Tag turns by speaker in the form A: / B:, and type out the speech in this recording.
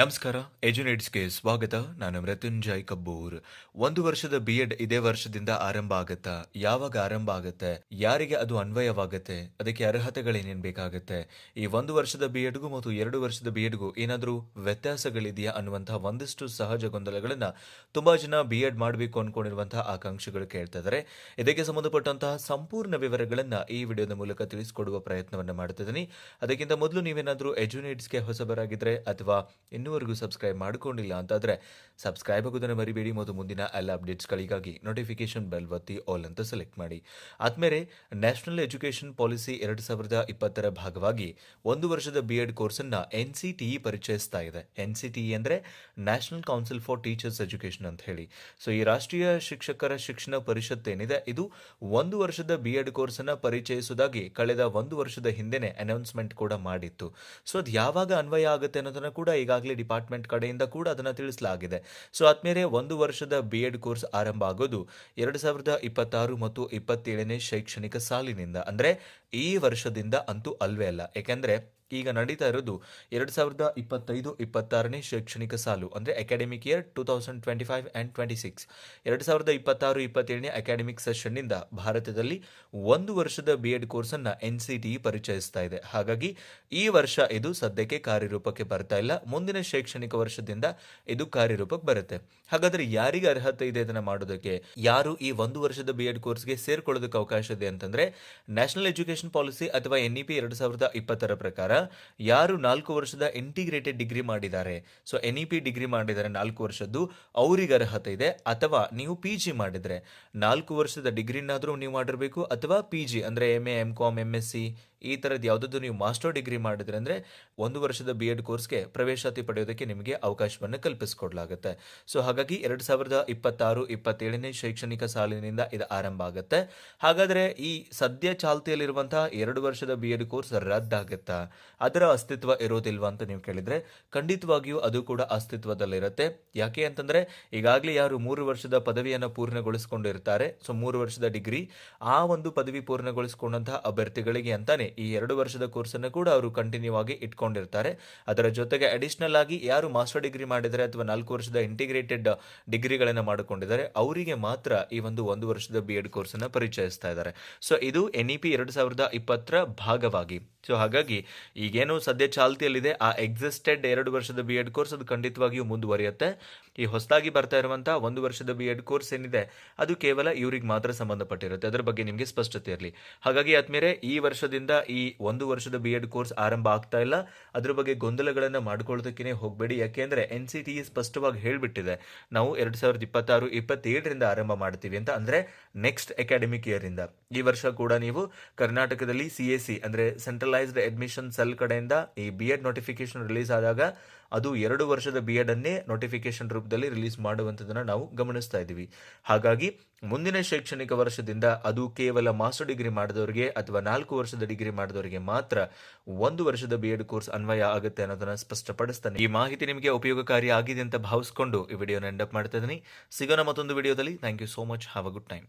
A: ನಮಸ್ಕಾರ, ಎಜುನೇಟ್ಸ್ಗೆ ಸ್ವಾಗತ. ನಾನು ಮೃತ್ಯುಂಜಯ್ ಕಬ್ಬೂರ್. ಒಂದು ವರ್ಷದ ಬಿ ಎಡ್ ಇದೇ ವರ್ಷದಿಂದ ಆರಂಭ ಆಗತ್ತಾ? ಯಾವಾಗ ಆರಂಭ ಆಗತ್ತೆ? ಯಾರಿಗೆ ಅದು ಅನ್ವಯವಾಗತ್ತೆ? ಅದಕ್ಕೆ ಅರ್ಹತೆಗಳೇನೇನ್ ಬೇಕಾಗತ್ತೆ? ಈ ಒಂದು ವರ್ಷದ ಬಿ ಎಡ್ಗೂ ಮತ್ತು ಎರಡು ವರ್ಷದ ಬಿ ಎಡ್ಗೂ ಏನಾದರೂ ವ್ಯತ್ಯಾಸಗಳಿದೆಯಾ ಅನ್ನುವಂತಹ ಒಂದಿಷ್ಟು ಸಹಜ ಗೊಂದಲಗಳನ್ನ ತುಂಬಾ ಜನ ಬಿ ಎಡ್ ಮಾಡಬೇಕು ಅನ್ಕೊಂಡಿರುವಂತಹ ಆಕಾಂಕ್ಷಿಗಳು ಕೇಳ್ತಾ ಇದ್ದಾರೆ ಇದಕ್ಕೆ ಸಂಬಂಧಪಟ್ಟಂತಹ ಸಂಪೂರ್ಣ ವಿವರಗಳನ್ನ ಈ ವಿಡಿಯೋದ ಮೂಲಕ ತಿಳಿಸಿಕೊಡುವ ಪ್ರಯತ್ನವನ್ನ ಮಾಡ್ತಿದ್ದೀನಿ ಅದಕ್ಕಿಂತ ಮೊದಲು ನೀವೇನಾದರೂ ಎಜುನೇಟ್ಸ್ಗೆ ಹೊಸಬರಾಗಿದ್ರೆ ಅಥವಾ ಇನ್ನೂವರೆಗೂ ಸಬ್ಸ್ಕ್ರೈಬ್ ಮಾಡ್ಕೊಂಡಿಲ್ಲ ಅಂತಾದರೆ ಸಬ್ಸ್ಕ್ರೈಬ್ ಆಗೋದನ್ನು ಮರಿಬೇಡಿ. ಮತ್ತು ಮುಂದಿನ ಎಲ್ಲ ಅಪ್ಡೇಟ್ಸ್ಗಳಿಗಾಗಿ ನೋಟಿಫಿಕೇಶನ್ ಬೆಲ್ ಒತ್ತಿ ಆಲ್ ಅಂತ ಸೆಲೆಕ್ಟ್ ಮಾಡಿ. ಆದಮೇಲೆ ನ್ಯಾಷನಲ್ ಎಜುಕೇಷನ್ ಪಾಲಿಸಿ ಎರಡು ಸಾವಿರದ ಇಪ್ಪತ್ತರ ಭಾಗವಾಗಿ ಒಂದು ವರ್ಷದ ಬಿ ಎಡ್ ಕೋರ್ಸನ್ನು ಎನ್ ಸಿ ಟಿ ಪರಿಚಯಿಸ್ತಾ ಇದೆ. ಎನ್ ಸಿ ಟಿ ಅಂದರೆ national council for teachers education ಅಂತ ಹೇಳಿ. ಸೊ ಈ ರಾಷ್ಟ್ರೀಯ ಶಿಕ್ಷಕರ ಶಿಕ್ಷಣ ಪರಿಷತ್ ಏನಿದೆ, ಇದು ಒಂದು ವರ್ಷದ ಬಿ ಎಡ್ ಕೋರ್ಸನ್ನು ಪರಿಚಯಿಸುವುದಾಗಿ ಕಳೆದ ಒಂದು ವರ್ಷದ ಹಿಂದೆನೆ ಅನೌನ್ಸ್ಮೆಂಟ್ ಕೂಡ ಮಾಡಿತ್ತು. ಸೊ ಅದು ಯಾವಾಗ ಅನ್ವಯ ಆಗುತ್ತೆ ಅನ್ನೋದನ್ನ ಕೂಡ ಈಗಾಗಲೇ ಡಿಪಾರ್ಟ್ಮೆಂಟ್ ಕಡೆಯಿಂದ ಕೂಡ ಅದನ್ನು ತಿಳಿಸಲಾಗಿದೆ. ಸೊ ಆದ್ಮೇಲೆ ಒಂದು ವರ್ಷದ ಬಿ ಎಡ್ ಕೋರ್ಸ್ ಆರಂಭ ಆಗೋದು ಎರಡು ಸಾವಿರದ ಇಪ್ಪತ್ತಾರು ಮತ್ತು ಇಪ್ಪತ್ತೇಳನೇ ಶೈಕ್ಷಣಿಕ ಸಾಲಿನಿಂದ. ಅಂದರೆ ಈ ವರ್ಷದಿಂದ ಅಂತೂ ಅಲ್ವೇ ಅಲ್ಲ. ಯಾಕೆಂದ್ರೆ ಈಗ ನಡೀತಾ ಇರೋದು ಎರಡು ಸಾವಿರದ ಇಪ್ಪತ್ತೈದು, ಇಪ್ಪತ್ತಾರನೇ ಶೈಕ್ಷಣಿಕ ಸಾಲು, ಅಂದರೆ academic year two thousand twenty five and twenty six ಎರಡು ಸಾವಿರದ ಇಪ್ಪತ್ತಾರು, ಇಪ್ಪತ್ತೇಳನೇ ಅಕಾಡೆಮಿಕ್ ಸೆಷನ್ನಿಂದ ಭಾರತದಲ್ಲಿ ಒಂದು ವರ್ಷದ ಬಿ ಎಡ್ ಕೋರ್ಸನ್ನು ಎನ್ ಸಿ ಟಿ ಪರಿಚಯಿಸ್ತಾ ಇದೆ. ಹಾಗಾಗಿ ಈ ವರ್ಷ ಇದು ಸದ್ಯಕ್ಕೆ ಕಾರ್ಯರೂಪಕ್ಕೆ ಬರ್ತಾ ಇಲ್ಲ. ಮುಂದಿನ ಶೈಕ್ಷಣಿಕ ವರ್ಷದಿಂದ ಇದು ಕಾರ್ಯರೂಪಕ್ಕೆ ಬರುತ್ತೆ. ಹಾಗಾದರೆ ಯಾರಿಗೆ ಅರ್ಹತೆ ಇದೆ ಇದನ್ನು ಮಾಡೋದಕ್ಕೆ? ಯಾರು ಈ ಒಂದು ವರ್ಷದ ಬಿ ಎಡ್ ಕೋರ್ಸ್ಗೆ ಸೇರ್ಕೊಳ್ಳೋದಕ್ಕೆ ಅವಕಾಶ ಇದೆ ಅಂತಂದರೆ ನ್ಯಾಷನಲ್ ಎಜುಕೇಷನ್ ಪಾಲಿಸಿ ಅಥವಾ ಎನ್ ಇ ಪಿ ಎರಡು ಸಾವಿರದ ಇಪ್ಪತ್ತರ ಪ್ರಕಾರ ಯಾರು ನಾಲ್ಕು ವರ್ಷದ ಇಂಟಿಗ್ರೇಟೆಡ್ ಡಿಗ್ರಿ ಮಾಡಿದ್ದಾರೆ. So N E P degree ಮಾಡಿದ್ದಾರೆ ನಾಲ್ಕು ವರ್ಷದ್ದು. ಅವರಿಗೆ ಅರ್ಹತೆ ಇದೆ. ಅಥವಾ ನೀವು ಪಿ ಜಿ ಮಾಡಿದ್ರೆ ನಾಲ್ಕು ವರ್ಷದ ಡಿಗ್ರಿನಾದರೂ ನೀವು ಮಾಡಿರಬೇಕು. ಅಥವಾ ಪಿ ಜಿ ಅಂದರೆ M A M com M S C ಈ ಥರದ್ದು ಯಾವುದಾದ್ರು ನೀವು ಮಾಸ್ಟರ್ ಡಿಗ್ರಿ ಮಾಡಿದ್ರೆ ಅಂದರೆ ಒಂದು ವರ್ಷದ ಬಿ ಎಡ್ ಕೋರ್ಸ್ಗೆ ಪ್ರವೇಶಾತಿ ಪಡೆಯೋದಕ್ಕೆ ನಿಮಗೆ ಅವಕಾಶವನ್ನು ಕಲ್ಪಿಸಿಕೊಡ್ಲಾಗುತ್ತೆ. ಸೊ ಹಾಗಾಗಿ ಎರಡು ಸಾವಿರದ ಇಪ್ಪತ್ತಾರು, ಇಪ್ಪತ್ತೇಳನೇ ಶೈಕ್ಷಣಿಕ ಸಾಲಿನಿಂದ ಇದು ಆರಂಭ ಆಗುತ್ತೆ. ಹಾಗಾದರೆ ಈ ಸದ್ಯ ಚಾಲ್ತಿಯಲ್ಲಿರುವಂತಹ ಎರಡು ವರ್ಷದ ಬಿ ಎಡ್ ಕೋರ್ಸ್ ರದ್ದಾಗುತ್ತಾ? ಅದರ ಅಸ್ತಿತ್ವ ಇರೋದಿಲ್ವಾ ಅಂತ ನೀವು ಕೇಳಿದರೆ, ಖಂಡಿತವಾಗಿಯೂ ಅದು ಕೂಡ ಅಸ್ತಿತ್ವದಲ್ಲಿರುತ್ತೆ. ಯಾಕೆ ಅಂತಂದರೆ, ಈಗಾಗಲೇ ಯಾರು ಮೂರು ವರ್ಷದ ಪದವಿಯನ್ನು ಪೂರ್ಣಗೊಳಿಸಿಕೊಂಡಿರ್ತಾರೆ. ಸೊ ಮೂರು ವರ್ಷದ ಡಿಗ್ರಿ ಆ ಒಂದು ಪದವಿ ಪೂರ್ಣಗೊಳಿಸಿಕೊಂಡಂತಹ ಅಭ್ಯರ್ಥಿಗಳಿಗೆ ಅಂತಾನೆ ಈ ಎರಡು ವರ್ಷದ ಕೋರ್ಸನ್ನು ಕೂಡ ಅವರು ಕಂಟಿನ್ಯೂ ಆಗಿ ಇಟ್ಕೊಂಡಿರ್ತಾರೆ. ಅದರ ಜೊತೆಗೆ ಅಡಿಷನಲ್ ಆಗಿ ಯಾರು ಮಾಸ್ಟರ್ ಡಿಗ್ರಿ ಮಾಡಿದರೆ ಅಥವಾ ನಾಲ್ಕು ವರ್ಷದ ಇಂಟಿಗ್ರೇಟೆಡ್ ಡಿಗ್ರಿಗಳನ್ನು ಮಾಡಿಕೊಂಡಿದ್ದಾರೆ, ಅವರಿಗೆ ಮಾತ್ರ ಈ ಒಂದು ಒಂದು ವರ್ಷದ ಬಿ ಎಡ್ ಕೋರ್ಸನ್ನು ಪರಿಚಯಿಸ್ತಾ ಇದ್ದಾರೆ. ಸೊ ಇದು ಎನ್ ಇ ಪಿ ಎರಡು ಸಾವಿರದ ಇಪ್ಪತ್ತರ ಭಾಗವಾಗಿ. ಸೊ ಹಾಗಾಗಿ ಈಗೇನು ಸದ್ಯ ಚಾಲ್ತಿಯಲ್ಲಿದೆ, ಆ ಎಕ್ಸಿಸ್ಟೆಡ್ ಎರಡು ವರ್ಷದ ಬಿ ಎಡ್ ಕೋರ್ಸ್ ಅದು ಖಂಡಿತವಾಗಿಯೂ ಮುಂದುವರಿಯುತ್ತೆ. ಈ ಹೊಸದಾಗಿ ಬರ್ತಾ ಇರುವಂತಹ ಒಂದು ವರ್ಷದ ಬಿ ಎಡ್ ಕೋರ್ಸ್ ಏನಿದೆ, ಅದು ಕೇವಲ ಇವ್ರಿಗೆ ಮಾತ್ರ ಸಂಬಂಧಪಟ್ಟಿರುತ್ತೆ. ಅದರ ಬಗ್ಗೆ ನಿಮಗೆ ಸ್ಪಷ್ಟತೆ ಇರಲಿ. ಹಾಗಾಗಿ ಆದ್ಮೇಲೆ ಈ ವರ್ಷದಿಂದ ಈ ಒಂದು ವರ್ಷದ ಬಿ ಎಡ್ ಕೋರ್ಸ್ ಆರಂಭ ಆಗ್ತಾ ಇಲ್ಲ. ಅದ್ರ ಬಗ್ಗೆ ಗೊಂದಲಗಳನ್ನು ಮಾಡ್ಕೊಳ್ಳೋದಕ್ಕೆ ಹೋಗಬೇಡಿ. ಯಾಕೆಂದ್ರೆ ಎನ್ ಸಿ ಟಿ ಸ್ಪಷ್ಟವಾಗಿ ಹೇಳ್ಬಿಟ್ಟಿದೆ. ನಾವು ಎರಡ್ ಸಾವಿರದ ಇಪ್ಪತ್ತಾರು, ಇಪ್ಪತ್ತೇಳರಿಂದ ಆರಂಭ ಮಾಡ್ತೀವಿ ಅಂತ. ಅಂದ್ರೆ ನೆಕ್ಸ್ಟ್ ಅಕಾಡೆಮಿಕ್ ಇಯರ್ ಇಂದ. ಈ ವರ್ಷ ಕೂಡ ನೀವು ಕರ್ನಾಟಕದಲ್ಲಿ ಸಿ ಎ ಸಿ ಅಂದ್ರೆ ಸೆಂಟ್ರಲೈಸ್ಡ್ ಅಡ್ಮಿಷನ್ ಸೆಲ್ ಕಡೆಯಿಂದ ಈ ಬಿ ಎಡ್ ನೋಟಿಫಿಕೇಶನ್ ರಿಲೀಸ್ ಆದಾಗ ಅದು ಎರಡು ವರ್ಷದ ಬಿ ಎಡ್ ಅನ್ನೇ ನೋಟಿಫಿಕೇಶನ್ ರೂಪದಲ್ಲಿ ರಿಲೀಸ್ ಮಾಡುವಂಥದ್ದನ್ನು ನಾವು ಗಮನಿಸ್ತಾ ಇದ್ದೀವಿ. ಹಾಗಾಗಿ ಮುಂದಿನ ಶೈಕ್ಷಣಿಕ ವರ್ಷದಿಂದ ಅದು ಕೇವಲ ಮಾಸ್ಟರ್ ಡಿಗ್ರಿ ಮಾಡಿದವರಿಗೆ ಅಥವಾ ನಾಲ್ಕು ವರ್ಷದ ಡಿಗ್ರಿ ಮಾಡಿದವರಿಗೆ ಮಾತ್ರ ಒಂದು ವರ್ಷದ ಬಿ ಎಡ್ ಕೋರ್ಸ್ ಅನ್ವಯ ಆಗುತ್ತೆ ಅನ್ನೋದನ್ನ ಸ್ಪಷ್ಟಪಡಿಸ್ತಾನೆ. ಈ ಮಾಹಿತಿ ನಿಮಗೆ ಉಪಯೋಗಕಾರಿ ಆಗಿದೆ ಅಂತ ಭಾವಿಸ್ಕೊಂಡು ಈ ವಿಡಿಯೋನ ಎಂಡಪ್ ಮಾಡ್ತಾ ಇದ್ದೀನಿ. ಸಿಗೋಣ ಮತ್ತೊಂದು ವಿಡಿಯೋದಲ್ಲಿ. Thank you so much have a good time